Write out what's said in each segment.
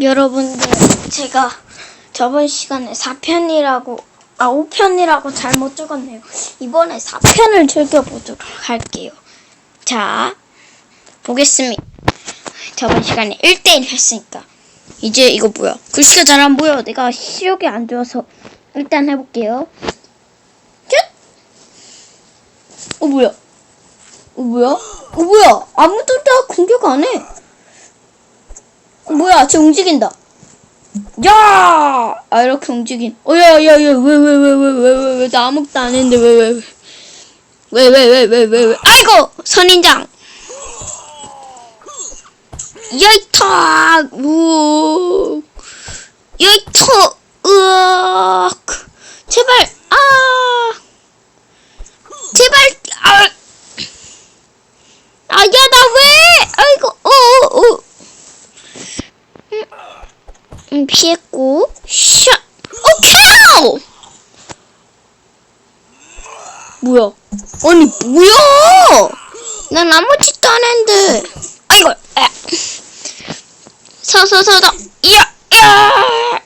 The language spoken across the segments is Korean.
여러분들 제가 저번 시간에 4편이라고 아 5편이라고 잘못 적었네요. 이번에 4편을 즐겨보도록 할게요. 자 보겠습니다. 저번 시간에 1대1 했으니까 이제 이거 뭐야 글씨가 잘 안 보여 내가 시력이 안 좋아서 일단 해볼게요 쭉! 어 뭐야 어 뭐야 어 뭐야 아무도 다 공격 안해 어, 뭐야 쟤 움직인다 야! 아 이렇게 움직인 어야야야 왜 왜 왜 왜 왜 왜 왜나 아무것도 안 했는데 왜 왜 왜 왜 왜 왜 왜왜 아이고 선인장 야이타 우 야이터 으악 제발 아 제발 아 아야 나 왜 아이고 어어 어. 음, 음, 피했고 샷 오케이 뭐야? 아니 뭐야? 난 아무 짓도 안 했는데. 아이고 에. 서서 서서. 야, 야!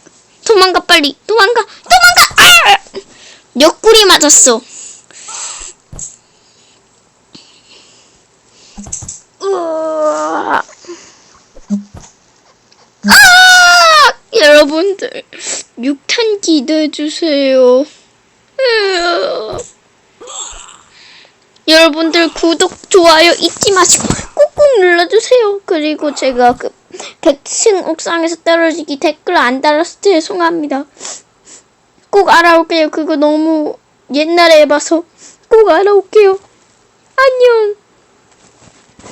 도망가 빨리. 도망가 도망가. 아! 옆구리 맞았어 으아. 아! 여러분들 6탄 기대해 주세요. 으아. 여러분들 구독 좋아요 잊지 마시고 꾹꾹 눌러주세요. 그리고 제가 그 100층 옥상에서 떨어지기 댓글 안 달아서 죄송합니다. 꼭 알아올게요. 그거 너무 옛날에 해봐서 꼭 알아올게요. 안녕